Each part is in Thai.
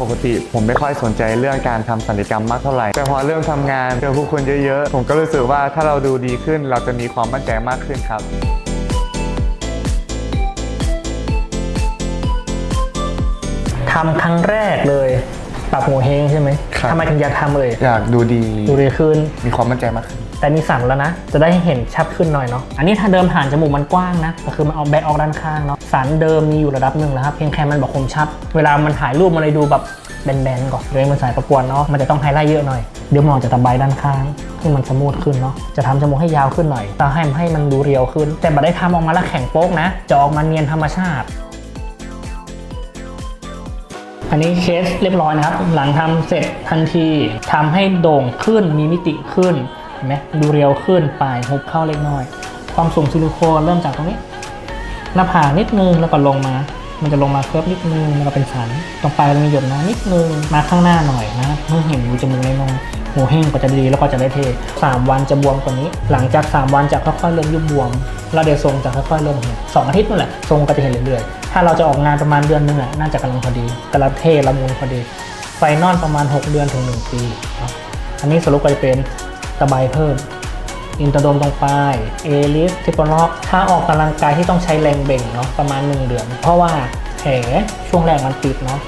ปกติผมไม่ค่อยสนใจเรื่องการทำศัลยกรรมมากเท่าไหร่ แต่พอเริ่มทำงานเจอผู้คนเยอะๆ ผมก็รู้สึกว่าถ้าเราดูดีขึ้นเราจะมีความมั่นใจมากขึ้นครับทำครั้งแรกเลย ปรับหัวเฮงใช่ไหมครับ ทำไมถึงอยากทำเลยอยากดูดี ดูดีขึ้น มีความมั่นใจมากขึ้น แต่มีสันแล้วนะ จะได้เห็นชัดขึ้นหน่อยเนาะ อันนี้ถ้าเดิมผ่านจมูกมันกว้างนะก็คือมันเอาแบกออกด้านข้างเนาะ สันเดิมมีอยู่ระดับหนึ่งแล้วครับ เพียงแค่มันบอกคมชัด เวลามันถ่ายรูปมันเลยดูแบบแบนๆก่อนเลยมันสายประกวดเนาะ มันจะต้องไฮไลท์เยอะหน่อย เดี๋ยวมองจะตะไบด้านข้างให้มันสมูทขึ้นเนาะ จะทำจมูกให้ยาวขึ้นหน่อยจะให้ให้มันดูเรียวขึ้น แต่บัดได้ทำออกมาแล้วแข็งโป๊กนะ จะออกมาเนียนธรรมชาติ อันนี้เคสเรียบร้อยนะครับ หลังทำเสร็จทันทีทำให้โด่งขึ้นมีมิติขึ้นเห็นไหมดูเรียวขึ้นปลายหุบเข้าเล็กน้อย ความสูงซิลิโคนเริ่มจากตรงนี้หน้าผากนิดนึงแล้วก็ลงมา มันจะลงมาเคิบนิดนึงแล้วก็เป็นสันตรงปลายเรามีหยดน้ำนิดนึงมาข้างหน้าหน่อยนะเมื่อเห็นรูจมูกน้อย ๆหูแห้งก็จะดีแล้วก็จะได้เทสามวันจะบวมกว่านี้ หลังจากสามวันจะค่อยๆเริ่มยุบบวมแล้วเดี๋ยวทรงจะค่อยๆเริ่มเห็นสองอาทิตย์นั่นแหละทรงก็จะเห็นเรื่อยๆ ถ้าเราจะออกงานประมาณเดือนหนึงอะน่าจะกำลังพอดีกระเทละมุนพอดี ไฟนอลประมาณ 6 เดือนถึง 1 ปีอันนี้สรุปก็จะเป็นตะไบเพิ่มอินเตอร์โดมตรงปลายเอลิสทิปล็อกถ้าออกกำลังกายที่ต้องใช้แรงเบ่งเนาะประมาณ 1 เดือน เพราะว่าแผลช่วงแรกมันปิดเนาะ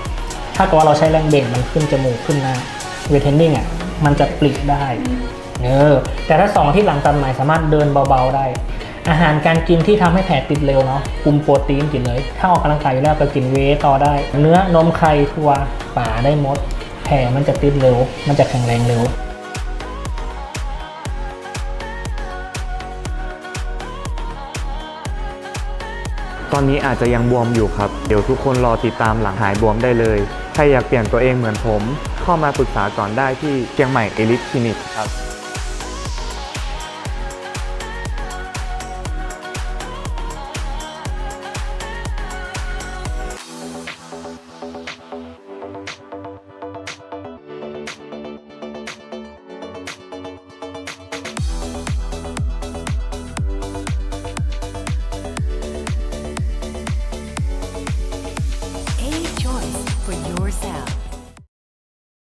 ถ้าเกิดว่าเราใช้แรงเบ่งมันขึ้นจมูกขึ้นหน้าเวทเทนนิ่งอะ มันจะปลิได้เออแต่ถ้าสองที่หลังตัดใหม่สามารถเดินเบาๆได้ อาหารการกินที่ทำให้แผลติดเร็วเนาะคุมโปรตีนกินเลย ถ้าออกกำลังกายอยู่แล้วก็กินเวย์ต่อได้ เนื้อนมไข่ถั่วป่าได้หมด แผลมันจะติดเร็ว มันจะแข็งแรงเร็วตอนนี้อาจจะยังบวมอยู่ครับ เดี๋ยวทุกคนรอติดตามหลังหายบวมได้เลยใครอยากเปลี่ยนตัวเองเหมือนผม เข้ามาปรึกษาก่อนได้ที่เชียงใหม่เอลิทคลินิกครับ